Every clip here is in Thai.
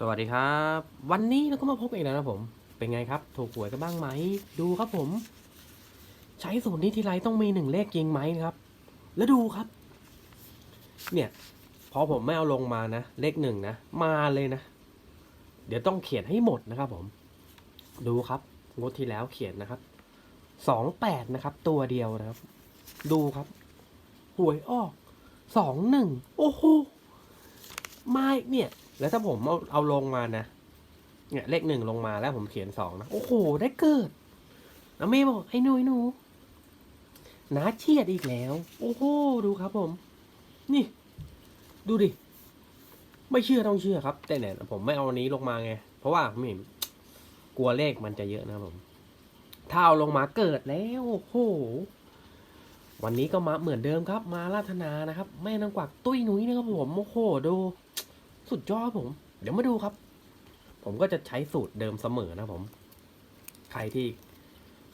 สวัสดีครับ วันนี้เราก็มาพบอีกแล้วนะผม เป็นไงครับ ถูกหวยกันบ้างไหม ดูครับผม ใช้สูตรนี้ทีไรต้องมีหนึ่งเลขจริงไหมครับ แล้วดูครับ เนี่ยพอผมไม่เอาลงมานะ เลขหนึ่งนะ มาเลยนะ เดี๋ยวต้องเขียนให้หมดนะครับผม ดูครับงดที่แล้วเขียนนะครับสองแปดนะครับ ตัวเดียวนะครับ ดูครับหวยออกสองหนึ่งโอ้โหมาอีกเนี่ย แล้วถ้าผมเอาเอาลงมานะ เนี่ยเลขหนึ่งลงมาแล้วผมเขียนสองนะ โอ้โห ได้เกิดนะเมย์บอกไอ้หนูไอ้หนูนาเชียดอีกแล้ว โอ้โห ดูครับผม นี่ ดูดิ ไม่เชื่อต้องเชื่อครับ แต่เนี่ยผมไม่เอาอันนี้ลงมาไง เพราะว่าผมเห็นกลัวเลขมันจะเยอะนะครับผม ถ้าเอาลงมาเกิดแล้ว โอ้โห วันนี้ก็มาเหมือนเดิมครับ มาราธนานะครับ แม่นางกวักตุ้ยหนุ้ยนะครับผม โอ้โห ดู สุดยอดผม เดี๋ยวมาดูครับ ผมก็จะใช้สูตรเดิมเสมอนะผม ใครที่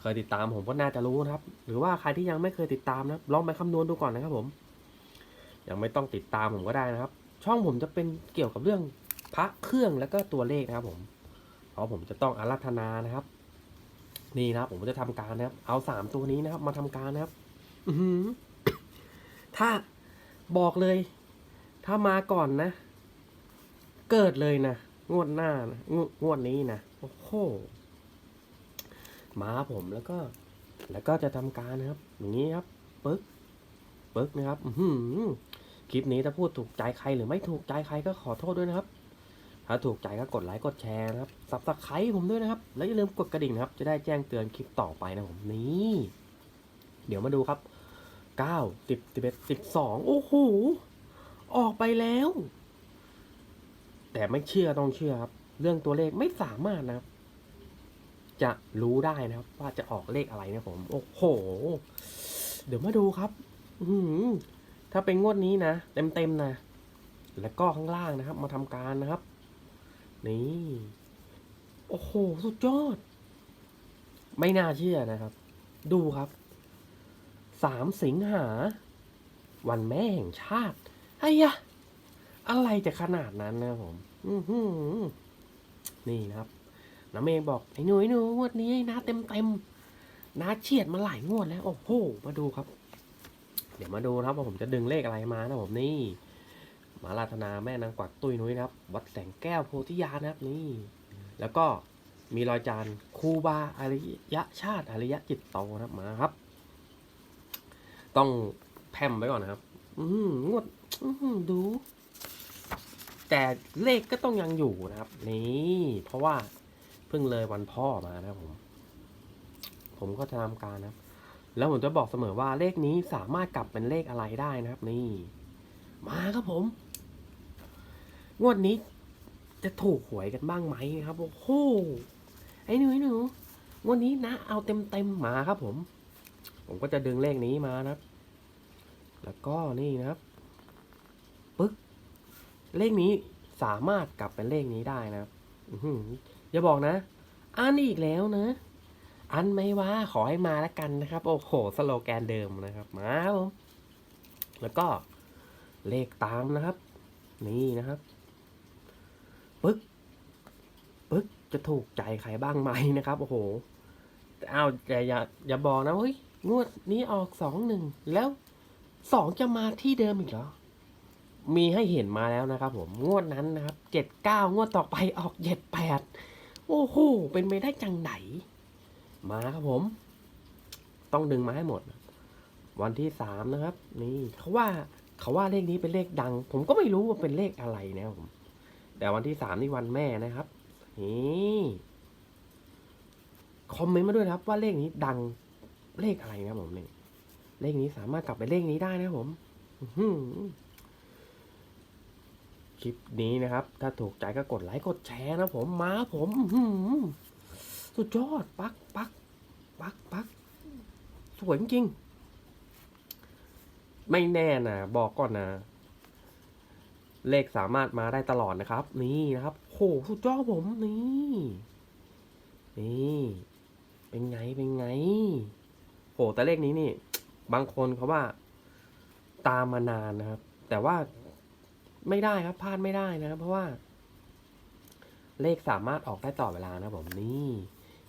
เคยติดตามผมก็น่าจะรู้นะครับ หรือว่าใครที่ยังไม่เคยติดตามนะลองไปคำนวณดูก่อนนะครับผม ยังไม่ต้องติดตามผมก็ได้นะครับ ช่องผมจะเป็นเกี่ยวกับเรื่องพระเครื่องแล้วก็ตัวเลขนะครับผม เพราะผมจะต้องอารัธนานะครับ นี่นะครับ ผมจะทำการนะครับ เอาสามตัวนี้นะครับ มาทำการนะครับ อืถ้าบอกเลย ถ้ามาก่อนนะ เกิดเลยนะ งวดหน้านะงวงวดนี้นะ โอ้โหมาผมแล้วก็ แล้วก็จะทำการนะครับ อย่างนี้ครับ ปึ๊ก ปึ๊กนะครับ อืคลิปนี้ถ้าพูดถูกใจใครหรือไม่ถูกใจใครก็ขอโทษด้วยนะครับ ถ้าถูกใจก็กดไลค์กดแชร์นะครับสับสไครต์ผมด้วยนะครับ แล้วอย่าลืมกดกระดิ่งนะครับ จะได้แจ้งเตือนคลิปต่อไปนะผมนี่ เดี๋ยวมาดูครับเก้าสิบสิบเอ็ดสิบสองโอ้โห ออกไปแล้ว แต่ไม่เชื่อต้องเชื่อครับ เรื่องตัวเลขไม่สามารถนะครับ จะรู้ได้นะครับ ว่าจะออกเลขอะไรนะผม โอ้โห เดี๋ยวมาดูครับ อืถ้าเป็นงวดนี้นะเต็มเต็มๆนะแล้วก็ข้างล่างนะครับ มาทำการนะครับ นี่ โอ้โห สุดยอด ไม่น่าเชื่อนะครับ ดูครับสามสิงหา วันแม่แห่งชาติไอ้ยะ อะไรจะขนาดนั้นนะผม อืนี่นะครับน้าเมย์บอกไอ้หนูไอ้หนูงวดนี้นะเต็มเต็มนะเฉียดมาหลายงวดแล้ว โอ้โห มาดูครับ เดี๋ยวมาดูครับว่าผมจะดึงเลขอะไรมานะผมนี่ มาราธนาแม่นางกวักตุ้ยนุ้ยนะครับ วัดแสงแก้วโพธิญาณนะครับนี่ แล้วก็มีรอยจานคูบาอริยชาติอริยจิตโตนะครับมาครับ ต้องแพมไว้ก่อนนะครับ อืมงวด อืดู แต่เลขก็ต้องยังอยู่นะครับ นี่เพราะว่าเพิ่งเลยวันพ่อมานะครับผม ผมก็จะทำการนะครับ แล้วผมจะบอกเสมอว่าเลขนี้สามารถกลับเป็นเลขอะไรได้นะครับ นี่ มาครับผม งวดนี้จะถูกหวยกันบ้างไหมครับโอ้โหไอ้หนูไอ้หนูงวดนี้นะ เอาเต็มเต็มมาครับผม ผมก็จะดึงเลขนี้มานะครับ แล้วก็นี่นะครับปึ๊ก เลขนี้สามารถกลับเป็นเลขนี้ได้นะครับอื้ออย่าบอกนะ อันอีกแล้วนะ อันไม่ว่าขอให้มาแล้วกันนะครับ โอ้โหสโลแกนเดิมนะครับมาผมแล้วก็เลขตามนะครับ นี่นะครับปึ๊กปึ๊กจะถูกใจใครบ้างไหมนะครับ โอ้โหเอาแต่อย่าอย่าบอกนะเฮ้ยงวดนี้ออกสองหนึ่งแล้วสองจะมาที่เดิมอีกเหรอ มีให้เห็นมาแล้วนะครับผมงวดนั้นนะครับเจ็ดเก้างวดต่อไปออกเจ็ดแปดโอ้โหเป็นไปได้จังไหน มาครับผม ต้องดึงมาให้หมด วันที่สามนะครับ นี่เขาว่าเขาว่าเลขนี้เป็นเลขดัง ผมก็ไม่รู้ว่าเป็นเลขอะไรนะครับผมแต่วันที่สามนี่วันแม่นะครับนี่คอมเมนต์มาด้วยนะครับว่าเลขนี้ดังเลขอะไรนะครับผมเนี่ยเลขนี้สามารถกลับไปเลขนี้ได้นะครับผม อื คลิปนี้นะครับ ถ้าถูกใจก็กดไลค์กดแชร์นะผมมาผมอื้อหือสุดยอด ปักปักปักปักสวยจริงๆไม่แน่นะบอกก่อนนะ เลขสามารถมาได้ตลอดนะครับ นี่นะครับโหสุดยอดผมนี่นี่เป็นไงเป็นไงโหแต่เลขนี้นี่ บางคนเขาว่าตามมานานนะครับ แต่ว่า ไม่ได้ครับพลาดไม่ได้นะครับ เพราะว่า เลขสามารถออกได้ต่อเวลานะครับผมนี่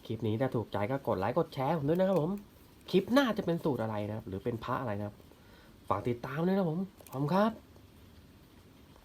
คลิปนี้ถ้าถูกใจก็กดไลค์กดแชร์ผมด้วยนะครับผมคลิปหน้าจะเป็นสูตรอะไรนะครับ หรือเป็นพระอะไรนะครับ ฝากติดตามด้วยนะครับผมขอบคุณครับ